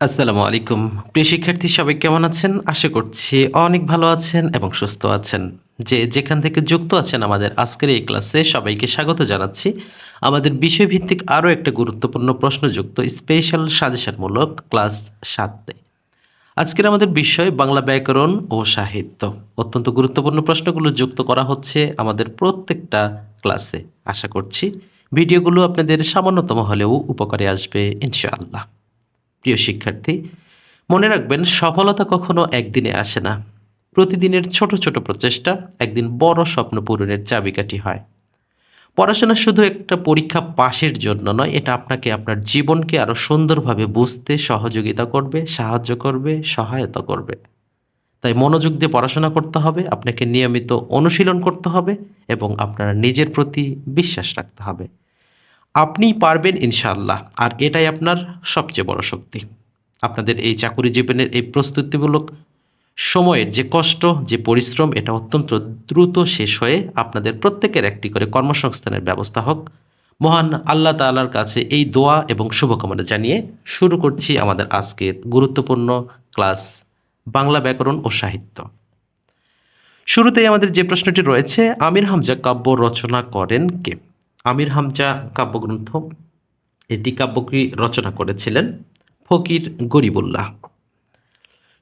আসসালামু আলাইকুম। প্রিয় শিক্ষার্থী, সবাই কেমন আছেন? আশা করছি অনেক ভালো আছেন এবং সুস্থ আছেন। যে যেখান থেকে যুক্ত আছেন আমাদের আজকের এই ক্লাসে সবাইকে স্বাগত জানাচ্ছি। আমাদের বিষয়ভিত্তিক আরও একটা গুরুত্বপূর্ণ প্রশ্নযুক্ত স্পেশাল সাজেশনমূলক ক্লাস সাতে আজকের আমাদের বিষয় বাংলা ব্যাকরণ ও সাহিত্য। অত্যন্ত গুরুত্বপূর্ণ প্রশ্নগুলো যুক্ত করা হচ্ছে আমাদের প্রত্যেকটা ক্লাসে। আশা করছি ভিডিওগুলো আপনাদের সামান্যতম হলেও উপকারে আসবে, ইনশাআল্লাহ। প্রিয় শিক্ষার্থী, মনে রাখবেন সফলতা কখনো একদিনে আসে না। প্রতিদিনের ছোট ছোট প্রচেষ্টা একদিন বড় স্বপ্ন পূরণের চাবিকাঠি হয়। পড়াশোনা শুধু একটা পরীক্ষা পাশের জন্য নয়, এটা আপনাকে আপনার জীবনকে আরও সুন্দরভাবে বুঝতে সহযোগিতা করবে, সাহায্য করবে, সহায়তা করবে। তাই মনোযোগ দিয়ে পড়াশোনা করতে হবে, আপনাকে নিয়মিত অনুশীলন করতে হবে এবং আপনার নিজের প্রতি বিশ্বাস রাখতে হবে। আপনি পারবেন ইনশাআল্লাহ। আর এটাই আপনার সবচেয়ে বড় শক্তি। আপনাদের এই চাকুরি জীবনের এই প্রস্তুতিমূলক সময়ের যে কষ্ট, যে পরিশ্রম, এটা অত্যন্ত দ্রুত শেষ হয়ে আপনাদের প্রত্যেকের একটি করে কর্মসংস্থানের ব্যবস্থা হোক। মহান আল্লাহ তাআলার কাছে এই দোয়া এবং শুভকামনা জানিয়ে শুরু করছি আমাদের আজকের গুরুত্বপূর্ণ ক্লাস বাংলা ব্যাকরণ ও সাহিত্য। শুরুতেই আমাদের যে প্রশ্নটি রয়েছে, আমির হামজা কাব্য রচনা করেন কে? আমির হামজা কাব্যগ্রন্থ, এটি কাব্যটি রচনা করেছিলেন ফকির গরিবুল্লাহ।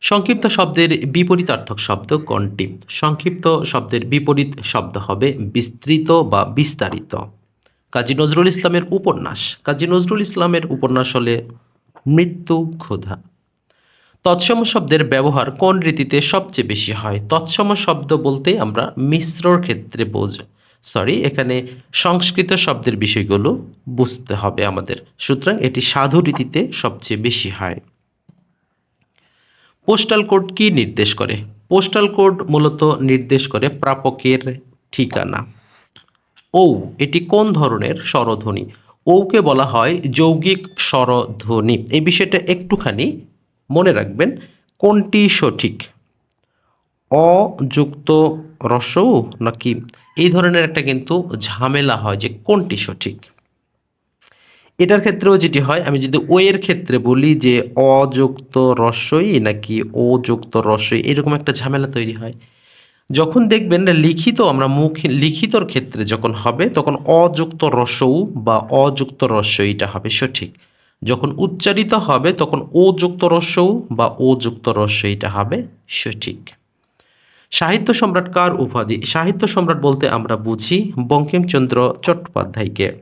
সংক্ষিপ্ত শব্দের বিপরীতার্থক শব্দ কোনটি? সংক্ষিপ্ত শব্দের বিপরীত শব্দ হবে বিস্তৃত বা বিস্তারিত। কাজী নজরুল ইসলামের উপন্যাস। কাজী নজরুল ইসলামের উপন্যাস হলে মৃত্যু ক্ষুধা। তৎসম শব্দের ব্যবহার কোন রীতিতে সবচেয়ে বেশি হয়? তৎসম শব্দ বলতে আমরা মিশ্রর ক্ষেত্রে বোঝ সরি এখানে সংস্কৃত শব্দের বিষয়গুলো বুঝতে হবে আমাদের। সুতরাং এটি সাধু রীতিতে সবচেয়ে বেশি হয়। পোস্টাল কোড কি নির্দেশ করে? পোস্টাল কোড মূলত নির্দেশ করে প্রাপকের ঠিকানা। ঔ, এটি কোন ধরনের স্বরধ্বনি? ঔকে বলা হয় যৌগিক স্বরধ্বনি। এই বিষয়টা একটুখানি মনে রাখবেন, কোনটি সঠিক? অযুক্ত রসৌ নাকি এই ধরনের একটা কিন্তু ঝামেলা হয় যে কোনটি সঠিক? এটার ক্ষেত্রেও যেটি হয়, আমি যদি ও এর ক্ষেত্রে বলি যে অযুক্ত রস্যই নাকি ও যুক্ত রস্যই এরকম একটা ঝামেলা তৈরি হয়। যখন দেখবেন লিখিত আমরা মুখ, লিখিতর ক্ষেত্রে যখন হবে, তখন অযুক্ত রসৌ বা অযুক্ত রস্যইটা হবে সঠিক। যখন উচ্চারিত হবে, তখন ও যুক্ত রস্যৌ বা ও যুক্ত রস্যইটা হবে সঠিক। সাহিত্য সম্রাট কার উপাধি? সাহিত্য সম্রাট বলতে আমরা বুঝি বঙ্কিমচন্দ্র চট্টোপাধ্যায়কে।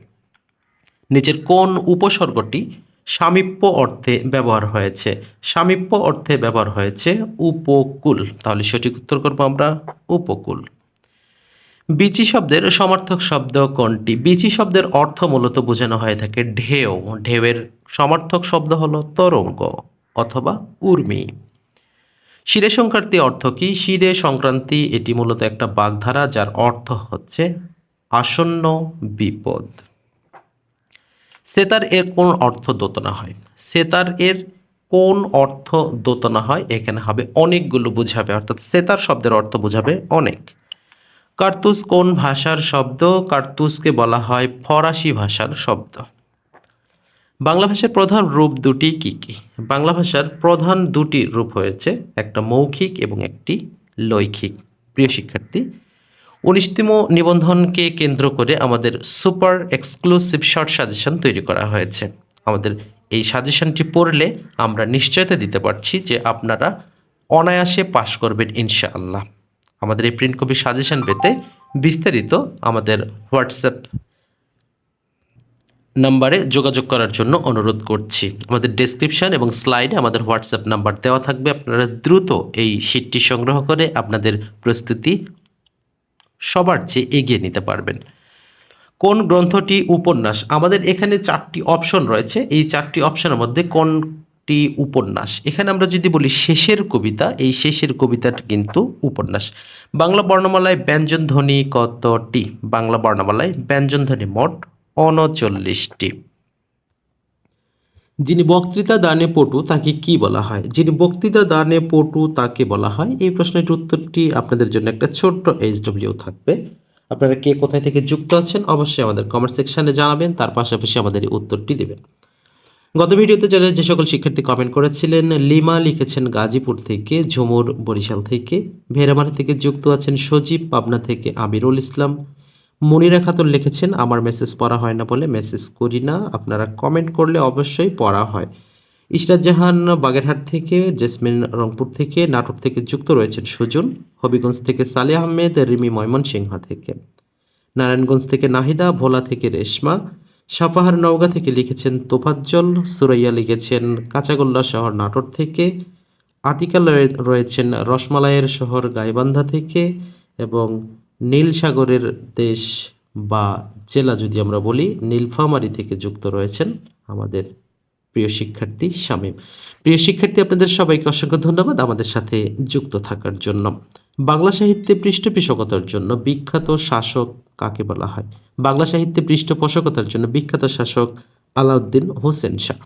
নিচের কোন উপসর্গটি সামীপ্য অর্থে ব্যবহার হয়েছে? সামীপ্য অর্থে ব্যবহার হয়েছে উপকূল। তাহলে সঠিক উত্তর করব আমরা, উপকূল। বিচি শব্দের সমার্থক শব্দ কোনটি? বিচি শব্দের অর্থ মূলত বোঝানো হয়ে থাকে ঢেউ। ঢেউয়ের সমার্থক শব্দ হলো তরঙ্গ অথবা উর্মি। শিরে সংক্রান্তি অর্থ কি? শিরে সংক্রান্তি এটি মূলত একটা বাগধারা যার অর্থ হচ্ছে আসন্ন বিপদ। সেতার এর কোন অর্থ দোতনা হয়? সেতার এর কোন অর্থ দোতনা হয়? এখানে হবে অনেকগুলো বুঝাবে, অর্থাৎ সেতার শব্দের অর্থ বোঝাবে অনেক। কার্তুস কোন ভাষার শব্দ? কার্তুসকে বলা হয় ফরাসি ভাষার শব্দ। বাংলা ভাষার প্রধান রূপ দুটি কি কি? বাংলা ভাষার প্রধান দুটি রূপ হয়েছে, একটা মৌখিক এবং একটি লৈখিক। প্রিয় শিক্ষার্থী, উনিশতম নিবন্ধনকে কেন্দ্র করে আমাদের সুপার এক্সক্লুসিভ শর্ট সাজেশন তৈরি করা হয়েছে। আমাদের এই সাজেশনটি পড়লে আমরা নিশ্চয়তা দিতে পারছি যে আপনারা অনায়াসে পাশ করবেন ইনশাআল্লাহ। আমাদের এই প্রিন্ট কপি সাজেশন পেতে বিস্তারিত আমাদের হোয়াটসঅ্যাপ নাম্বারে যোগাযোগ করার জন্য অনুরোধ করছি। আমাদের ডেসক্রিপশন এবং স্লাইডে আমাদের হোয়াটসঅ্যাপ নাম্বার দেওয়া থাকবে। আপনারা দ্রুত এই শীটটি সংগ্রহ করে আপনাদের প্রস্তুতি সবার চেয়ে এগিয়ে নিতে পারবেন। কোন গ্রন্থটি উপন্যাস? আমাদের এখানে চারটি অপশন রয়েছে। এই চারটি অপশনের মধ্যে কোনটি উপন্যাস? এখানে আমরা যদি বলি শেষের কবিতা, এই শেষের কবিতাটা কিন্তু উপন্যাস। বাংলা বর্ণমালায় ব্যঞ্জন ধ্বনি কতটি? বাংলা বর্ণমালায় ব্যঞ্জন ধ্বনি মোট উনচল্লিশটি যিনি বক্তৃতা দানে পটু, তাকে কি বলা হয়? যিনি বক্তৃতা দানে পটু, তাকে বলা হয়? এই প্রশ্নের উত্তরটি আপনাদের জন্য একটা ছোট্ট এইচডব্লিউ থাকবে। আপনারা কে কোথায় থেকে যুক্ত আছেন, অবশ্যই আমাদের কমেন্ট সেকশনে জানাবেন, তার পাশাপাশি আমাদের এই উত্তরটি দেবেন। গত ভিডিওতে যারা যে সকল শিক্ষার্থী কমেন্ট করেছিলেন, লিমা লিখেছেন গাজীপুর থেকে, ঝুমুর বরিশাল থেকে ভেরামারি থেকে যুক্ত আছেন সজীব, পাবনা থেকে আমিরুল ইসলাম মনিরা খাতুন লিখেছেন, আমার মেসেজ পড়া হয় না বলে মেসেজ করি না। আপনারা কমেন্ট করলে অবশ্যই পড়া হয়। ইশরাত জাহান বাগেরহাট থেকে, জেসমিন রংপুর থেকে নাটক থেকে যুক্ত রয়েছেন সুজন। হবিগঞ্জ থেকে সালে আহমেদ, রিমি ময়মনসিংহ থেকে। নারায়ণগঞ্জ থেকে নাহিদা, ভোলা থেকে রেশমা। সাপাহার নওগাঁ থেকে লিখেছেন, তোফাজ্জল। সুরাইয়া লিখেছেন, কাঁচাগোল্লা শহর নাটোর থেকে। আতিকা রয়ে- রয়েছেন, রসমালাইয়ের শহর গাইবান্ধা থেকে এবং নীল সাগরের দেশ বা জেলা যদি আমরা বলি, নীলফামারী থেকে যুক্ত রয়েছেন আমাদের প্রিয় শিক্ষার্থী শামীম। প্রিয় শিক্ষার্থী, আপনাদের সবাইকে অসংখ্য ধন্যবাদ আমাদের সাথে যুক্ত থাকার জন্য। বাংলা সাহিত্যে পৃষ্ঠপোষকতার জন্য বিখ্যাত শাসক কাকে বলা হয়? বাংলা সাহিত্যে পৃষ্ঠপোষকতার জন্য বিখ্যাত শাসক আলাউদ্দিন হোসেন শাহ।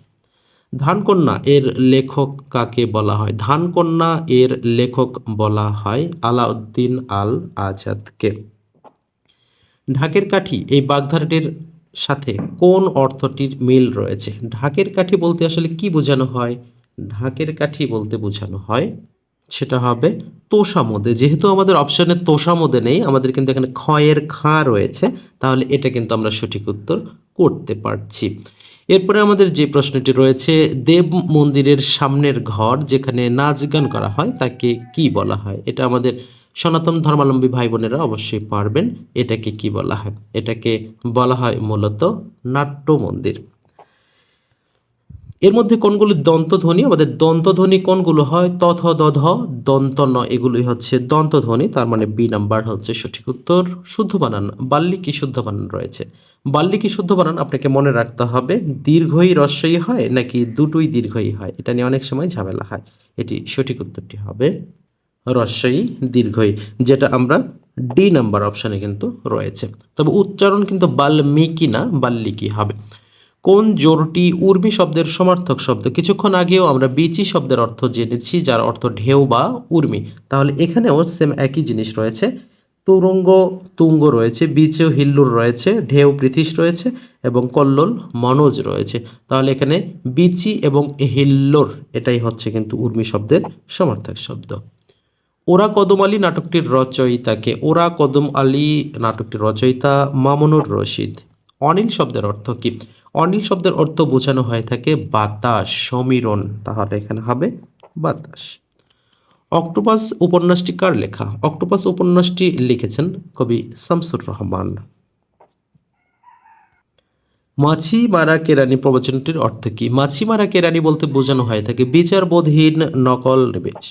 ধানকন্যা এর লেখক কাকে বলা হয়? ধানকন্যা এর লেখক বলা হয় আলাউদ্দিন আল আজাদকে। ঢাকের কাঠি, এই বাগধারাটির সাথে কোন অর্থটির মিল রয়েছে? ঢাকের কাঠি বলতে আসলে কি বোঝানো হয়? ঢাকের কাঠি বলতে বোঝানো হয় সেটা হবে তোষা তোষামোদে। যেহেতু আমাদের অপশনে তোষামোদে নেই, আমাদের কিন্তু এখানে ক্ষয়ের খা রয়েছে, তাহলে এটা কিন্তু আমরা সঠিক উত্তর করতে পারছি। এরপরে আমাদের যে প্রশ্নটি রয়েছে, দেব মন্দিরের সামনের ঘর যেখানে নাচ গান করা হয়, তাকে কি বলা হয়? এটা আমাদের সনাতন ধর্মাবলম্বী ভাই বোনেরা অবশ্যই পারবেন, এটাকে কি বলা হয়? এটাকে বলা হয় মূলত নাট্য মন্দির এর মধ্যে কোনগুলি দন্তধ্বনি? আমাদের দন্তধ্বনি কোনগুলো হয়? তথ দধ দন্ত ন এগুলোই হচ্ছে দন্তধ্বনি, তার মানে বি নাম্বার হচ্ছে সঠিক উত্তর। শুদ্ধ বানান বাল্লিকি শুদ্ধ বানান রয়েছে। বাল্লিকি শুদ্ধ বানান আপনাকে মনে রাখতে হবে, দীর্ঘই রস্যই হয় নাকি দুটোই দীর্ঘই হয়? এটা নিয়ে অনেক সময় ঝামেলা হয়। এটি সঠিক উত্তরটি হবে রস্যই, দীর্ঘই, যেটা আমরা ডি নাম্বার অপশানে কিন্তু রয়েছে। তবে উচ্চারণ কিন্তু বাল্মীকি না বাল্লিকি হবে। কোন জোরটি উর্মি শব্দের সমার্থক শব্দ? কিছুক্ষণ আগেও আমরা বিচি শব্দের অর্থ জেনেছি, যার অর্থ ঢেউ বা উর্মি। তাহলে এখানেও সেম একই জিনিস রয়েছে। তুরঙ্গ তুঙ্গ রয়েছে, বিচেও হিল্লুর রয়েছে, ঢেউ পৃথিস রয়েছে, এবং কল্লোল মনোজ রয়েছে। তাহলে এখানে বিচি এবং হিল্লোর, এটাই হচ্ছে কিন্তু উর্মি শব্দের সমার্থক শব্দ। ওরা কদম আলী নাটকটির রচয়িতাকে, ওরা কদম আলী নাটকটির রচয়িতা মামুনুর রশিদ। অনিল শব্দের অর্থ কি? অনিল শব্দের অর্থ বোঝানো হয়ে থাকে বাতাস, সমীরণ। তাহলে এখানে হবে বাতাস। অক্টোপাস উপন্যাসটি কার লেখা? অক্টোপাস উপন্যাসটি লিখেছেন কবি শামসুর রহমান। মাছি মারা কেরানি প্রবচনটির অর্থ কি? মাছি মারা কেরানি বলতে বোঝানো হয়ে থাকে বিচারবোধহীন নকল নিবেশ।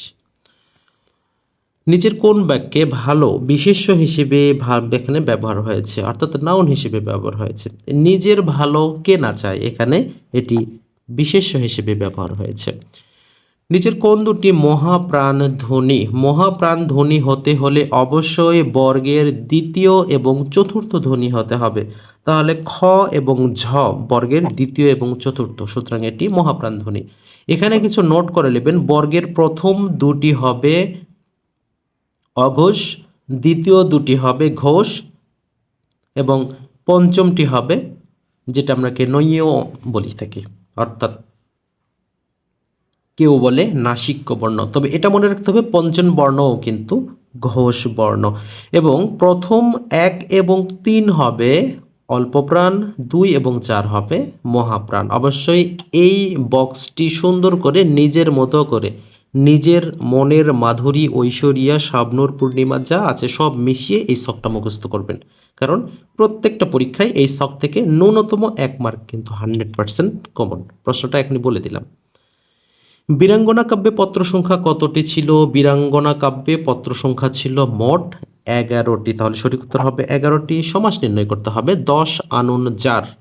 নিজের কোন বাক্যে ভালো, বিশেষ্য হিসেবে ভাব এখানে ব্যবহার হয়েছে, অর্থাৎ নাউন হিসেবে ব্যবহার হয়েছে। নিজের ভালো কে না চায়, এখানে এটি বিশেষ্য হিসেবে ব্যবহার হয়েছে। নিজের কোন দুটি মহাপ্রাণ ধ্বনি মহাপ্রাণ ধ্বনি হতে হলে অবশ্যই বর্গের দ্বিতীয় এবং চতুর্থ ধ্বনি হতে হবে। তাহলে খ এবং ঝ, বর্গের দ্বিতীয় এবং চতুর্থ, সুতরাং এটি মহাপ্রাণ ধ্বনি এখানে কিছু নোট করে নেবেন। বর্গের প্রথম দুটি হবে অঘোষ, দ্বিতীয় দুটি হবে ঘোষ এবং পঞ্চমটি হবে যেটা আমরা কে নইয়েও বলি থাকি, অর্থাৎ কেউ বলে নাসিক্য বর্ণ। তবে এটা মনে রাখতে হবে পঞ্চম বর্ণও কিন্তু ঘোষ বর্ণ। এবং প্রথম এক এবং তিন হবে অল্পপ্রাণ দুই এবং চার হবে মহাপ্রাণ। অবশ্যই এই বক্সটি সুন্দর করে নিজের মতো করে নিজের মনের মাধুরী ঐশ্বরিয়া শাবনুর পূর্ণিমা যা আছে সব মিশিয়ে এই শখটা মুখস্থ করবেন। কারণ প্রত্যেকটা পরীক্ষায় এই শখ থেকে ন্যূনতম এক মার্ক কিন্তু হান্ড্রেড পার্সেন্ট কমন প্রশ্নটা এখনই বলে দিলাম। বীরাঙ্গনা কাব্যে পত্র সংখ্যা কতটি ছিল? বীরাঙ্গনা কাব্যে পত্র সংখ্যা ছিল মোট এগারোটি। তাহলে সঠিক উত্তর হবে এগারোটি। সমাস নির্ণয় করতে হবে দশ আনুন যার।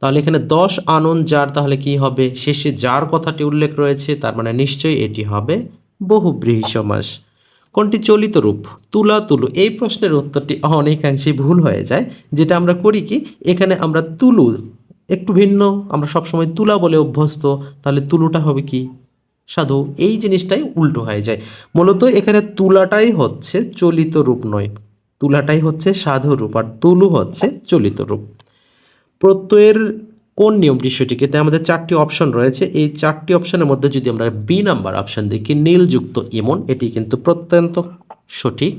তাহলে এখানে দশ আনুন যার, তাহলে কি হবে? শেষে যার কথাটি উল্লেখ রয়েছে, তার মানে নিশ্চয়ই এটি হবে বহুব্রীহি সমাস কোনটি চলিত রূপ? তুলা, তুলু। এই প্রশ্নের উত্তরটি অনেকাংশেই ভুল হয়ে যায়। যেটা আমরা করি কি? এখানে আমরা তুলু একটু ভিন্ন। আমরা সবসময় তুলা বলে অভ্যস্ত। তাহলে তুলুটা হবে কি? সাধু। এই জিনিসটাই উল্টো হয়ে যায়। মূলত এখানে তুলাটাই হচ্ছে চলিত রূপ নয়। তুলাটাই হচ্ছে সাধু রূপ, আর তুলু হচ্ছে চলিত রূপ। প্রত্যয়ের কোন নিয়মটি এতে আমাদের চারটি অপশন রয়েছে। এই চারটি অপশনের মধ্যে যদি আমরা বি নাম্বার অপশন দেখি, নীলযুক্ত ইমন, এটি কিন্তু প্রত্যন্ত সঠিক।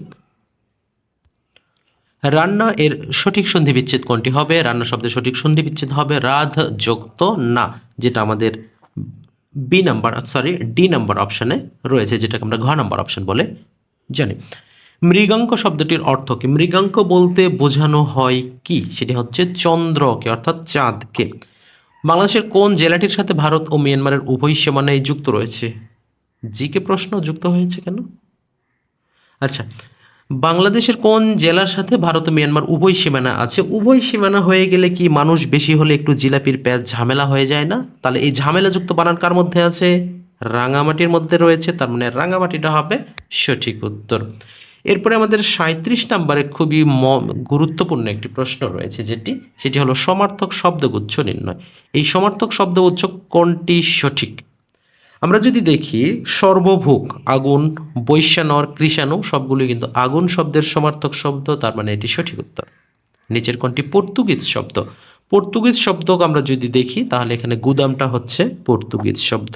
রান্না এর সঠিক সন্ধি বিচ্ছেদ কোনটি হবে? রান্না শব্দের সঠিক সন্ধি বিচ্ছেদ হবে রাধ যুক্ত না, যেটা আমাদের B number sorry D number অপশনে রয়েছে, যেটাকে আমরা ঘ নাম্বার অপশন বলে জানি। মৃগাঙ্ক শব্দটির অর্থ কি? মৃগাঙ্ক বলতে বোঝানো হয় কি? সেটি হচ্ছে চন্দ্রকে, অর্থাৎ চাঁদকে। বাংলাদেশের কোন জেলাটির সাথে ভারত ও মিয়ানমারের উভয় সীমানায় যুক্ত রয়েছে? জিকে প্রশ্ন, যুক্ত হয়েছে কেন? আচ্ছা বাংলাদেশের কোন জেলার সাথে ভারত ও মিয়ানমার উভয় সীমানা আছে? উভয় সীমানা হয়ে গেলে কি মানুষ বেশি হলে একটু জিলাপির প্যাঁচ ঝামেলা হয়ে যায় না? তাহলে এই ঝামেলাযুক্ত বানান কার মধ্যে আছে? রাঙামাটির মধ্যে রয়েছে, তার মানে রাঙামাটিটা হবে সঠিক উত্তর। এরপরে আমাদের সাঁত্রিশ নম্বরে খুবই গুরুত্বপূর্ণ একটি প্রশ্ন রয়েছে যেটি, সেটি হলো সমার্থক শব্দগুচ্ছ নির্ণয়। এই সমার্থক শব্দগুচ্ছ কোনটি সঠিক? আমরা যদি দেখি, সর্বভোগ, আগুন, বৈশ্যানর, কৃষাণু, সবগুলি কিন্তু আগুন শব্দের সমার্থক শব্দ, তার মানে এটি সঠিক উত্তর। নিচের কোনটি? পর্তুগিজ শব্দ। পর্তুগিজ শব্দ আমরা যদি দেখি, তাহলে এখানে গুদামটা হচ্ছে পর্তুগিজ শব্দ।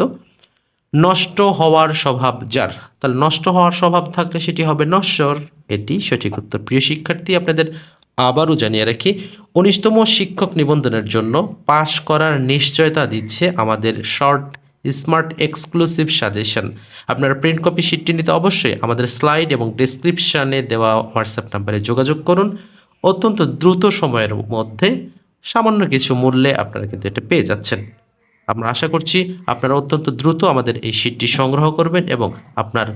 নষ্ট হওয়ার স্বভাব যার। তাহলে নষ্ট হওয়ার স্বভাব থাকলে সেটি হবে নশ্বর। এটি সঠিক উত্তর। প্রিয় শিক্ষার্থী, আপনাদের আবারও জানিয়ে রাখি, উনিশতম শিক্ষক নিবন্ধনের জন্য পাশ করার নিশ্চয়তা দিচ্ছে আমাদের শর্ট, স্মার্ট, এক্সক্লুসিভ সাজেশন। আপনারা প্রিন্ট কপি শিটটি নিতে অবশ্যই আমাদের স্লাইড এবং ডেসক্রিপশানে দেওয়া হোয়াটসঅ্যাপ নাম্বারে যোগাযোগ করুন। অত্যন্ত দ্রুত সময়ের মধ্যে সামান্য কিছু মূল্যে আপনারা কিন্তু এটা পেয়ে যাচ্ছেন। আমরা আশা করছি আপনারা অত্যন্ত দ্রুত আমাদের এই শীটটি সংগ্রহ করবেন এবং আপনার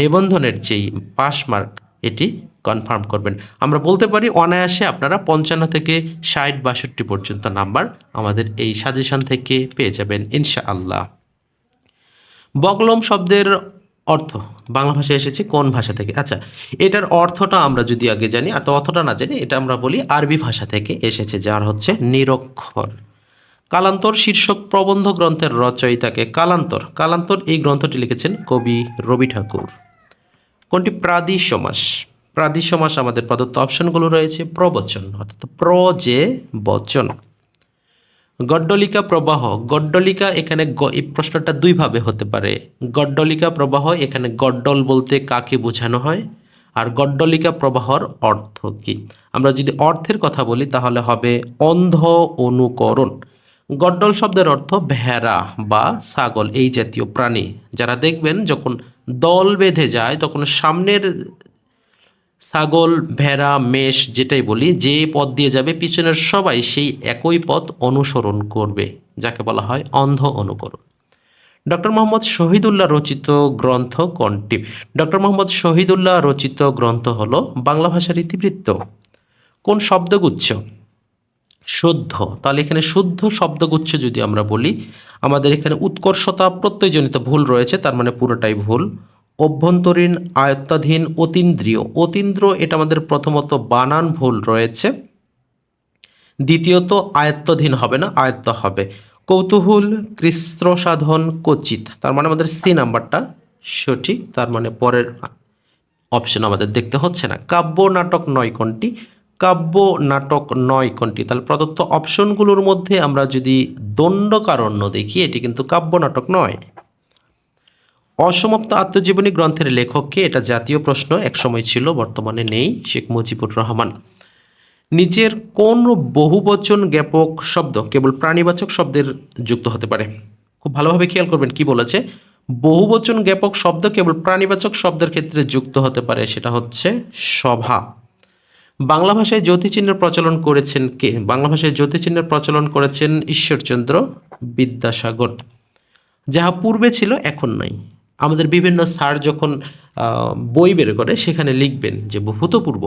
নিবন্ধনের যেই পাস মার্ক এটি কনফার্ম করবেন। আমরা বলতে পারি, অনায়াসে আপনারা পঞ্চান্ন থেকে ষাট বাষট্টি পর্যন্ত নাম্বার আমাদের এই সাজেশন থেকে পেয়ে যাবেন, ইনশাআল্লাহ। বগলম শব্দের অর্থ বাংলা ভাষায় এসেছে কোন ভাষা থেকে? আচ্ছা এটার অর্থটা আমরা যদি আগে জানি আর অর্থটা না জানি, এটা আমরা বলি আরবি ভাষা থেকে এসেছে, যার হচ্ছে নিরক্ষর। কালান্তর শীর্ষক প্রবন্ধ গ্রন্থের রচয়িতাকে কালান্তর। কালান্তর এই গ্রন্থটি লিখেছেন কবি রবি ঠাকুর। কোনটি? প্রাদি সমাস প্রাদি সমাস আমাদের প্রদত্ত অপশনগুলো রয়েছে, প্রবচন, অর্থাৎ প্র যে বচন গড্ডলিকা প্রবাহ। গড্ডলিকা এখানে এই প্রশ্নটা দুইভাবে হতে পারে। গড্ডলিকা প্রবাহ এখানে গড্ডল বলতে কাকে বোঝানো হয়? আর গড্ডলিকা প্রবাহর অর্থ কী? আমরা যদি অর্থের কথা বলি, তাহলে হবে অন্ধ অনুকরণ। গড্ডল শব্দের অর্থ ভেড়া বা ছাগল, এই জাতীয় প্রাণী। যারা দেখবেন যখন দল বেঁধে যায়, তখন সামনের ছাগল, ভেড়া, মেষ যেটাই বলি, যে পথ দিয়ে যাবে, পিছনের সবাই সেই একই পথ অনুসরণ করবে, যাকে বলা হয় অন্ধ অনুকরণ। ডক্টর মোহাম্মদ শহীদুল্লাহ রচিত গ্রন্থ কোনটি? ডক্টর মোহাম্মদ শহীদুল্লাহ রচিত গ্রন্থ হলো বাংলা ভাষার ইতিবৃত্ত। কোন শব্দগুচ্ছ? শুদ্ধ। তাহলে এখানে শুদ্ধ শব্দগুচ্ছ যদি আমরা বলি, আমাদের এখানে উৎকর্ষতা প্রত্যয়জনিত ভুল রয়েছে, তার মানে পুরোটাই ভুল। অভ্যন্তরীণ আয়ত্তাধীন অতীন্দ্রিয়। অতীন্দ্র, এটা আমাদের প্রথমত বানান ভুল রয়েছে। দ্বিতীয়ত, আয়ত্তাধীন হবে না, আয়ত্ত হবে। কৌতূহল কৃস্ত্র সাধন, কচিত। তার মানে আমাদের সি নাম্বারটা সঠিক, তার মানে পরের অপশন আমাদের দেখতে হচ্ছে না। কাব্য নাটক নয় কোনটি? কাব্য নাটক নয় কোনটি? তাহলে প্রদত্ত অপশনগুলোর মধ্যে আমরা যদি দণ্ডকারণ্য দেখি, এটি কিন্তু কাব্য নাটক নয়। অসমাপ্ত আত্মজীবনী গ্রন্থের লেখককে এটা জাতীয় প্রশ্ন, একসময় ছিল, বর্তমানে নেই, শেখ মুজিবুর রহমান। নিজের কোন বহুবচন জ্ঞাপক শব্দ, কেবল প্রাণীবাচক শব্দের যুক্ত হতে পারে? খুব ভালোভাবে খেয়াল করবেন কি বলেছে? বহুবচন জ্ঞাপক শব্দ কেবল প্রাণীবাচক শব্দের ক্ষেত্রে যুক্ত হতে পারে, সেটা হচ্ছে সভা। বাংলা ভাষায় জ্যোতিচিহ্নের প্রচলন করেছেন কে? বাংলা ভাষায় জ্যোতিচিহ্নের প্রচলন করেছেন ঈশ্বরচন্দ্র বিদ্যাসাগর, যাহা পূর্বে ছিল, এখন নাই। আমাদের বিভিন্ন স্যার যখন বই বের করে, সেখানে লিখবেন যে, ভূতপূর্ব,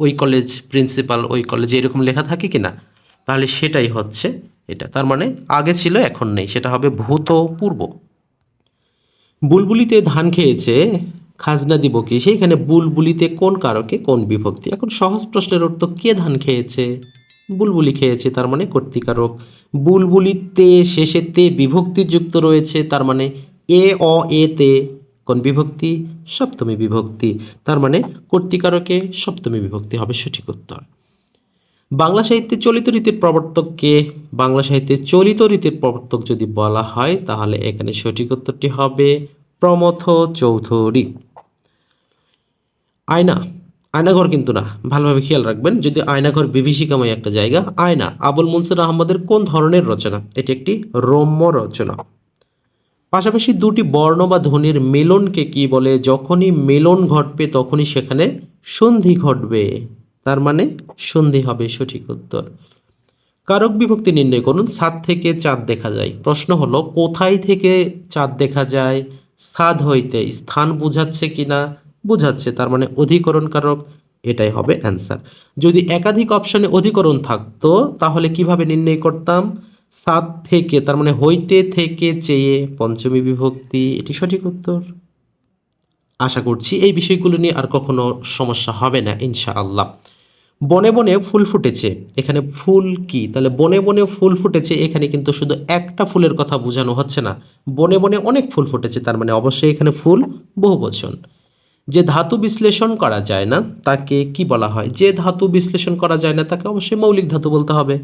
ওই কলেজ প্রিন্সিপাল ওই কলেজে এরকম লেখা থাকে কি না? তাহলে সেটাই হচ্ছে এটা। তার মানে আগে ছিল, এখন নেই। সেটা হবে ভূতপূর্ব। বুলবুলিতে ধান খেয়েছে খাজনা দিব কি? সেইখানে বুলবুলিতে কোন কারকে কোন বিভক্তি? এখন সহজ প্রশ্নের অর্থ কে ধান খেয়েছে? বুলবুলি খেয়েছে, তার মানে কর্তৃকারক। বুলবুলিতে শেষে তে বিভক্তি যুক্ত রয়েছে, তার মানে এ, অ, এ, তে। কোন বিভক্তি? সপ্তমী বিভক্তি। তার মানে কর্তৃকারকে সপ্তমী বিভক্তি হবে সঠিক উত্তর। বাংলা সাহিত্যে চলিত রীতির প্রবর্তককে, বাংলা সাহিত্যে চলিত রীতির প্রবর্তক যদি বলা হয়, তাহলে এখানে সঠিক উত্তরটি হবে প্রমথ চৌধুরী। আয়না। আয়নাঘর কিন্তু না। ভালোভাবে খেয়াল রাখবেন, যদি আয়নাঘর বিভীষিকাময় একটা জায়গা, আয়না। আবুল মনসুর আহমদের কোন ধরনের রচনা? এটি একটি রম্য রচনা। পাশাপাশি দুটি বর্ণ বা ধ্বনির মেলনকে কি বলে? যখনই মেলন ঘটবে, তখনই সেখানে সন্ধি ঘটবে। তার মানে সন্ধি হবে সঠিক উত্তর। কারক বিভক্তি নির্ণয় করুন ছাদ থেকে চাঁদ দেখা যায়। প্রশ্ন হলো, কোথায় থেকে চাঁদ দেখা যায়? ছাদ হইতে স্থান বুঝাচ্ছে কিনা? বুঝাচ্ছে, তার মানে অধিকরণ কারক এটাই হবে অ্যান্সার যদি একাধিক অপশানে অধিকরণ থাকতো, তাহলে কীভাবে নির্ণয় করতাম? সাত থেকে, তার মানে হইতে থেকে চেয়ে পঞ্চমী বিভক্তি, এটি সঠিক উত্তর? আশা করছি এই বিষয়গুলো নিয়ে আর কখনো সমস্যা হবে না, ইনশাআল্লাহ। বনে বনে ফুল ফুটেছে, এখানে ফুল কি? তাহলে বনে বনে ফুল ফুটেছে, এখানে কিন্তু শুধু একটা ফুলের কথা বোঝানো হচ্ছে না। বনে বনে অনেক ফুল ফুটেছে, তার মানে অবশ্যই এখানে ফুল বহু বচন যে ধাতু বিশ্লেষণ করা যায় না, তাকে কি বলা হয়? যে ধাতু বিশ্লেষণ করা যায় না, তাকে অবশ্যই মৌলিক ধাতু বলতে হবে।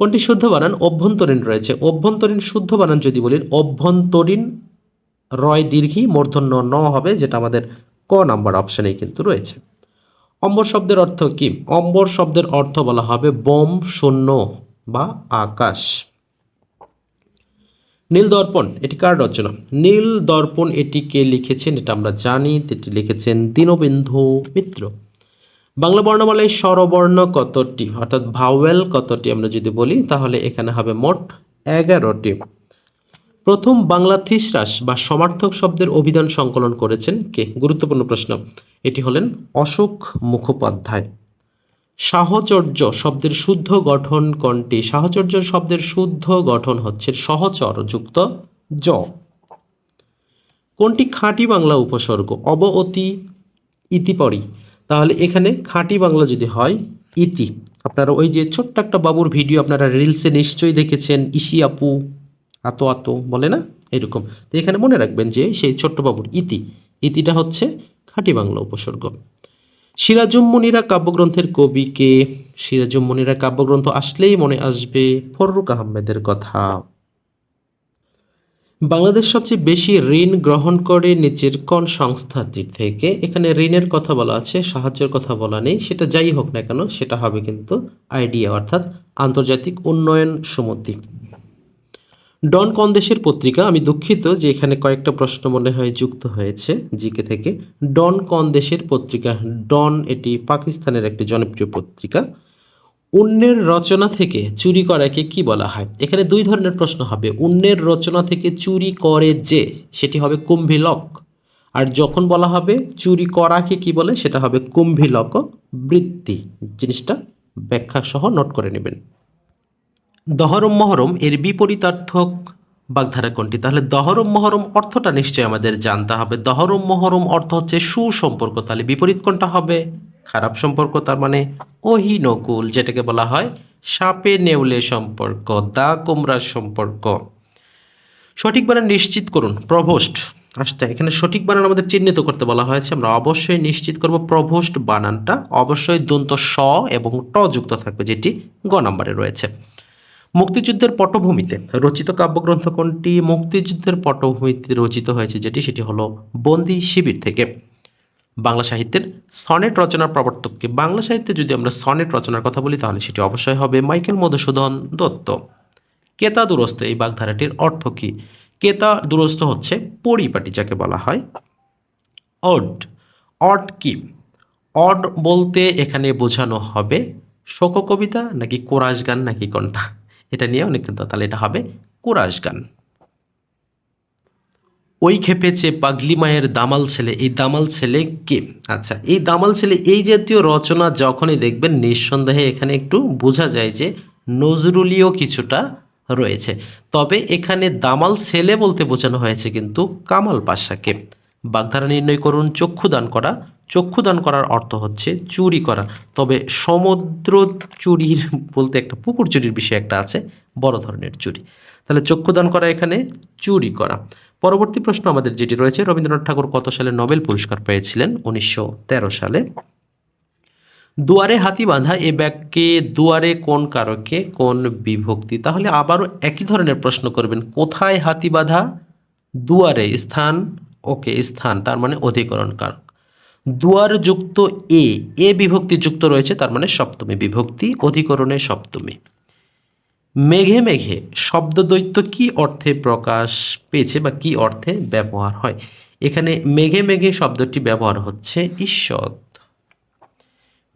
কোনটি শুদ্ধ বানান? অভ্যন্তরীণ রয়েছে। অভ্যন্তরীণ শুদ্ধ বানান যদি বলি অভ্যন্তরীণ রয় দীর্ঘী মূর্ধন্য ন হবে, যেটা আমাদের ক নাম্বার অপশনেই কিন্তু রয়েছে। অম্বর শব্দের অর্থ কি? অম্বর শব্দের অর্থ বলা হবে বোম, শূন্য বা আকাশ। নীল দর্পণ এটি কার রচনা? নীল দর্পণ এটি কে লিখেছেন, এটা আমরা জানি, এটি লিখেছেন দীনবন্ধু মিত্র। বাংলা বর্ণমালায় স্বরবর্ণ কতটি? অর্থাৎ ভাওয়েল কতটি আমরা যদি বলি, তাহলে এখানে হবে মোট এগারোটি। প্রথম, বাংলা থিসরাস বা সমার্থক শব্দের অভিধান সংকলন করেছেন কে? গুরুত্বপূর্ণ প্রশ্ন। এটি হলেন অশোক মুখোপাধ্যায়। সাহচর্য শব্দের শুদ্ধ গঠন কোনটি? সাহচর্য শব্দের শুদ্ধ গঠন হচ্ছে সহচর যুক্ত জ। কোনটি খাঁটি বাংলা উপসর্গ? অব, অতি ইতিপরি তাহলে এখানে খাঁটি বাংলা যদি হয়, ইতি। আপনারা ওই যে ছোট্ট একটা বাবুর ভিডিও আপনারা রিলসে নিশ্চয়ই দেখেছেন, ইসি আপু, আতো আতো, বলে না? এরকম। তো এখানে মনে রাখবেন যে সেই ছোট্ট বাবুর ইতি। ইতিটা হচ্ছে খাঁটি বাংলা উপসর্গ। সিরাজুম মুনিরা কাব্যগ্রন্থের কবিকে সিরাজুম মুনিরা কাব্যগ্রন্থ আসলেই মনে আসবে ফররুক আহমেদের কথা। বাংলাদেশ সবচেয়ে বেশি ঋণ গ্রহণ করে নিচের কোন সংস্থাটি থেকে? এখানে ঋণের কথা বলা আছে, সাহায্যের কথা বলা নেই, সেটা যাই হোক না কেন, সেটা হবে কিন্তু আইডিয়া, অর্থাৎ আন্তর্জাতিক উন্নয়ন সমিতি ডন কোন দেশের পত্রিকা, আমি দুঃখিত যে এখানে কয়েকটা প্রশ্ন মনে হয় যুক্ত হয়েছে জিকে থেকে। ডন কোন দেশের পত্রিকা, ডন এটি পাকিস্তানের একটি জনপ্রিয় পত্রিকা। অন্যের রচনা থেকে চুরি করাকে কি বলা হয়? এখানে দুই ধরনের প্রশ্ন হবে। অন্যের রচনা থেকে চুরি করে যে, সেটি হবে কুম্ভিলক। আর যখন বলা হবে চুরি করাকে কি বলে, সেটা হবে কুম্ভিলক বৃত্তি। জিনিসটা ব্যাখ্যা সহ নোট করে নেবেন। দহরম মহরম এর বিপরীতার্থক বাগধারা কোনটি? তাহলে দহরম মহরম অর্থটা নিশ্চয়ই আমাদের জানতে হবে। দহরম মহরম অর্থ হচ্ছে সুসম্পর্ক। তাহলে বিপরীত কোনটা হবে? খারাপ সম্পর্ক, তার মানে অহিনকুল, যেটাকে বলা হয় সাপে নেউলে সম্পর্ক, দা কোমরার সম্পর্ক। সঠিক বানান নিশ্চিত করুন, প্রভোস্ট। আচ্ছা এখানে সঠিক বানান আমাদের চিহ্নিত করতে বলা হয়েছে, আমরা অবশ্যই নিশ্চিত করব প্রভোস্ট বানানটা। অবশ্যই দন্ত স এবং ট যুক্ত থাকবে, যেটি গ নম্বরে রয়েছে। মুক্তিযুদ্ধের পটভূমিতে রচিত কাব্যগ্রন্থ কোনটি মুক্তিযুদ্ধের পটভূমিতে রচিত হয়েছে, যেটি সেটি হলো বন্দি শিবির থেকে। বাংলা সাহিত্যের সনেট রচনার প্রবর্তককে বাংলা সাহিত্যে যদি আমরা সনেট রচনার কথা বলি, তাহলে সেটি অবশ্যই হবে মাইকেল মধুসূদন দত্ত। কেতা দুরস্ত, এই বাগধারাটির অর্থ কি? কেতা দুরস্ত হচ্ছে পরিপাটি, যাকে বলা হয় অড। অড কি? অড বলতে এখানে বোঝানো হবে শোক কবিতা নাকি কোরাস গান নাকি কোনটা? এটা নিয়ে অনেক তাহলে এটা হবে কোরাস গান। ওই খেপেছে পাগলি মায়ের দামাল ছেলে, এই দামাল ছেলে কে? আচ্ছা এই দামাল ছেলে, এই জাতীয় রচনা যখনই দেখবেন নিঃসন্দেহে এখানে একটু বোঝা যায় যে নজরুলীয় কিছুটা রয়েছে। তবে এখানে দামাল ছেলে বলতে বোঝানো হয়েছে কিন্তু কামাল পাশাকে। বাগধারা নির্ণয় করুন, চক্ষুদান করা চক্ষুদান করার অর্থ হচ্ছে চুরি করা। তবে সমুদ্র চুরির বলতে একটা পুকুর চুরির বিষয় একটা আছে, বড় ধরনের চুরি। তাহলে চক্ষুদান করা এখানে, চুরি করা। পরবর্তী প্রশ্ন আমাদের যেটি রয়েছে, রবীন্দ্রনাথ ঠাকুর কত সালে নোবেল পুরস্কার পেয়েছিলেন? উনিশশো তেরো সালে। দুয়ারে হাতি বাঁধা, এ বাক্যে দুয়ারে কোন কারকে, কোন বিভক্তি? তাহলে আবারও একই ধরনের প্রশ্ন করবেন, কোথায় হাতি বাঁধা? দুয়ারে স্থান, ওকে স্থান, তার মানে অধিকরণ কারক। দুয়ার যুক্ত এ এ বিভক্তি যুক্ত রয়েছে, তার মানে সপ্তমী বিভক্তি, অধিকরণে সপ্তমী। মেঘে মেঘে শব্দ দ্বৈত কি অর্থে প্রকাশ পেয়েছে বা কি অর্থে ব্যবহার হয়? এখানে মেঘে মেঘে শব্দটি ব্যবহার হচ্ছে ঈশ্বর।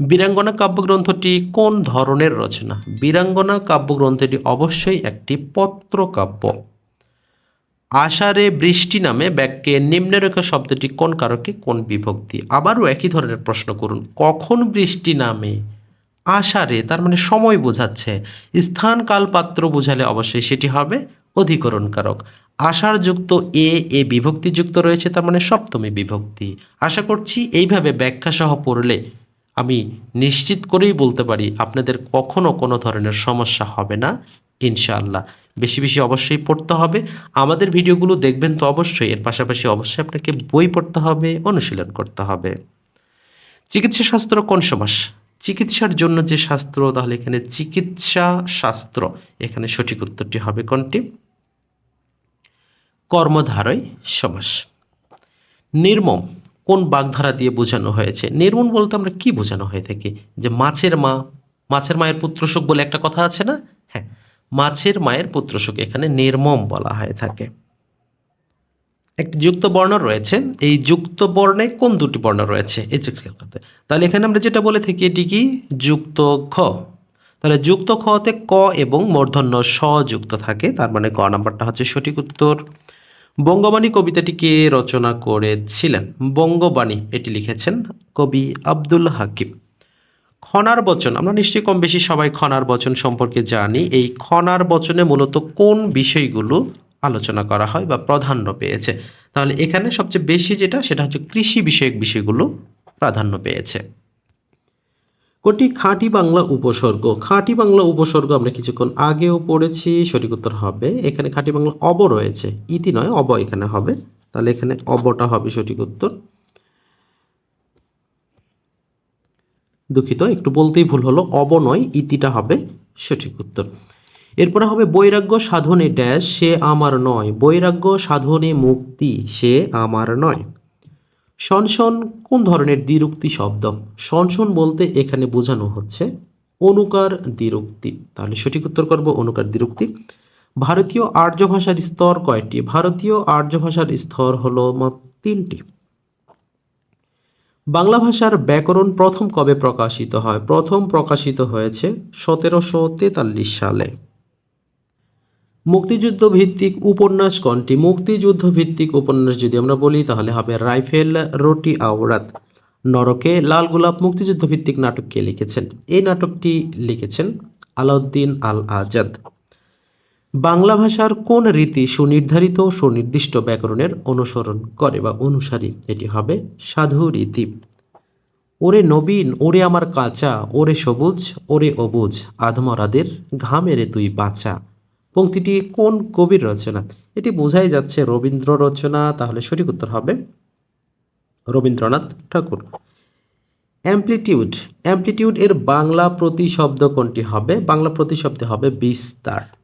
বীরাঙ্গনা কাব্যগ্রন্থটি কোন ধরনের রচনা? বীরাঙ্গনা কাব্যগ্রন্থটি অবশ্যই একটি পত্র কাব্য আষাঢ়ে বৃষ্টি নামে বাক্যে নিম্নরেখা শব্দটি কোন কারকে, কোন বিভক্তি? আবারও একই ধরনের প্রশ্ন করুন। কখন বৃষ্টি নামে? আষাঢ়ে, তার মানে সময় বোঝাচ্ছে। স্থান কাল পাত্র বোঝালে অবশ্যই সেটি হবে অধিকরণ কারক আষাঢ় যুক্ত এ এ বিভক্তি যুক্ত রয়েছে, তার মানে সপ্তমী বিভক্তি। আশা করছি এইভাবে ব্যাখ্যা সহ পড়লে আমি নিশ্চিত করেই বলতে পারি, আপনাদের কখনো কোনো ধরনের সমস্যা হবে না, ইনশাআল্লাহ। বেশি বেশি অবশ্যই পড়তে হবে। আমাদের ভিডিওগুলো দেখবেন তো অবশ্যই। এর পাশাপাশি অবশ্যই আপনাকে বই পড়তে হবে, অনুশীলন করতে হবে। চিকিৎসা শাস্ত্র কোন সমাস? চিকিৎসার জন্য যে শাস্ত্র, তাহলে এখানে চিকিৎসা শাস্ত্র, এখানে সঠিক উত্তরটি হবে কোনটি? কর্মধারয় সমাস। নির্মম, কোন বাগধারা দিয়ে বোঝানো হয়েছে? নির্মম বলতে আমরা কি বোঝানো হয়ে থাকি? যে মাছের মা, মাছের মায়ের পুত্রশোক বলে একটা কথা আছে না? মাছের মায়ের পুত্রশোক, এখানে নির্মম বলা হয়ে থাকে। একটি যুক্ত বর্ণ রয়েছে। এই যুক্ত বর্ণে কোন দুটি বর্ণ রয়েছে? এই তাহলে এখানে আমরা যেটা বলে থাকি, এটি কি? যুক্ত খ। তাহলে যুক্ত খতে ক এবং মূর্ধন্য স যুক্ত থাকে, তার মানে ক নাম্বারটা হচ্ছে সঠিক উত্তর। বঙ্গবাণী কবিতাটি কে রচনা করেছিলেন? বঙ্গবাণী, এটি লিখেছেন কবি আব্দুল হাকিম। খনার বচন। আমরা নিশ্চয়ই কম বেশি সবাই খনার বচন সম্পর্কে জানি। এই খনার বচনে মূলত কোন বিষয়গুলো আলোচনা করা হয় বা প্রাধান্য পেয়েছে? তাহলে এখানে সবচেয়ে বেশি যেটা, সেটা হচ্ছে কৃষি বিষয়ক বিষয়গুলো প্রাধান্য পেয়েছে। কোটি খাঁটি বাংলা উপসর্গ। খাঁটি বাংলা উপসর্গ আমরা কিছুক্ষণ আগেও পড়েছি, সঠিক উত্তর হবে। এখানে খাঁটি বাংলা অব রয়েছে। ইতি নয়, অব এখানে হবে। তাহলে এখানে অবটা হবে সঠিক উত্তর। দুঃখিত, একটু বলতেই ভুল হলো অব নয় ইতিটা হবে সঠিক উত্তর। এরপরে হবে, বৈরাগ্য সাধনে ড্যাশ, সে আমার নয়। বৈরাগ্য সাধনে মুক্তি, সে আমার নয়। সনসন কোন ধরনের দ্বিরুক্তি শব্দ? সনসন বলতে এখানে বোঝানো হচ্ছে অনুকার দ্বিরুক্তি। তাহলে সঠিক উত্তর করব, অনুকার দ্বিরুক্তি। ভারতীয় আর্য ভাষার স্তর কয়টি? ভারতীয় আর্য ভাষার স্তর হলো তিনটি। বাংলা ভাষার ব্যাকরণ প্রথম কবে প্রকাশিত হয়? প্রথম প্রকাশিত হয়েছে সতেরোশো তেতাল্লিশ সালে। মুক্তিযুদ্ধ ভিত্তিক উপন্যাস কোনটি? মুক্তিযুদ্ধ ভিত্তিক উপন্যাস যদি আমরা বলি, তাহলে হবে রাইফেল রোটি আওরাত। নরকে লাল গোলাপ মুক্তিযুদ্ধ ভিত্তিক নাটক কে লিখেছেন। এই নাটকটি লিখেছেন আলাউদ্দিন আল আজাদ বাংলা ভাষার কোন রীতি সুনির্ধারিত সুনির্দিষ্ট ব্যাকরণের অনুসরণ করে বা অনুসারী? এটি হবে সাধু রীতি। ওরে নবীন, ওরে আমার কাঁচা, ওরে সবুজ, ওরে অবুজ, আধমরাদের ঘামেরে তুই বাঁচা। পংক্তিটি কোন কবির রচনা? এটি বোঝাই যাচ্ছে রবীন্দ্র রচনা, তাহলে সঠিক উত্তর হবে রবীন্দ্রনাথ ঠাকুর। অ্যাম্পলিটিউড অ্যাম্পলিটিউড এর বাংলা প্রতিশব্দ কোনটি হবে? বাংলা প্রতিশব্দ হবে বিস্তার।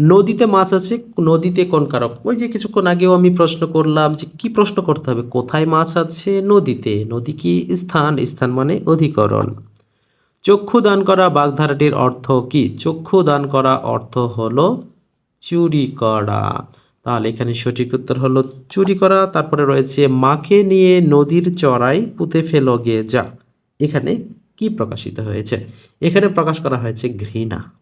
নদীতে মাছ আছে, নদীতে কোন কারক? ওই যে কিছুক্ষণ আগেও আমি প্রশ্ন করলাম যে কি প্রশ্ন করতে হবে? কোথায় মাছ আছে? নদীতে। নদী কি স্থান? স্থান মানে অধিকরণ। চক্ষু দান করা বাগধারাটির অর্থ কি? চক্ষু দান করা অর্থ হলো চুরি করা। তাহলে এখানে সঠিক উত্তর হলো চুরি করা। তারপরে রয়েছে, মাকে নিয়ে নদীর চড়াই পুঁতে ফেলো গে যা। এখানে কি প্রকাশিত হয়েছে? এখানে প্রকাশ করা হয়েছে ঘৃণা।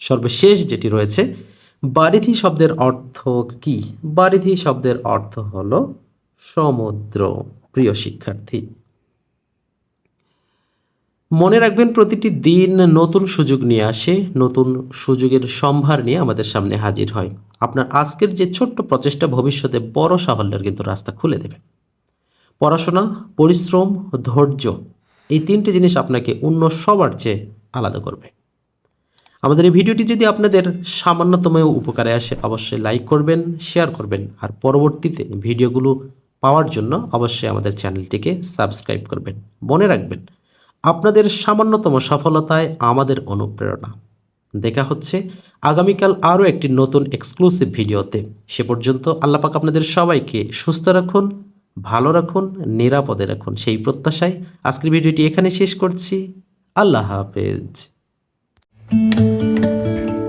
সর্বশেষ যেটি রয়েছে, বারিধি শব্দের অর্থ কি? বারিধি শব্দের অর্থ হলো সমুদ্র, প্রিয় শিক্ষার্থী। মনে রাখবেন, প্রতিটি দিন নতুন সুযোগ নিয়ে আসে, নতুন সুযোগের সম্ভার নিয়ে আমাদের সামনে হাজির হয়। আপনার আজকের যে ছোট্ট প্রচেষ্টা ভবিষ্যতে বড় সাফল্যের কিন্তু রাস্তা খুলে দেবে। পড়াশোনা, পরিশ্রম, ধৈর্য, এই তিনটে জিনিস আপনাকে অন্য সবার চেয়ে আলাদা করবে। আমাদের এই ভিডিওটি যদি আপনাদের সামান্যতম উপকারে আসে, অবশ্যই লাইক করবেন, শেয়ার করবেন। আর পরবর্তীতে ভিডিওগুলো পাওয়ার জন্য অবশ্যই আমাদের চ্যানেলটিকে সাবস্ক্রাইব করবেন। মনে রাখবেন, আপনাদের সামান্যতম সফলতায় আমাদের অনুপ্রেরণা। দেখা হচ্ছে আগামীকাল আরও একটি নতুন এক্সক্লুসিভ ভিডিওতে। সে পর্যন্ত আল্লাপাক আপনাদের সবাইকে সুস্থ রাখুন, ভালো রাখুন, নিরাপদে রাখুন। সেই প্রত্যাশায় আজকের ভিডিওটি এখানে শেষ করছি। আল্লাহ হাফেজ। Thank you.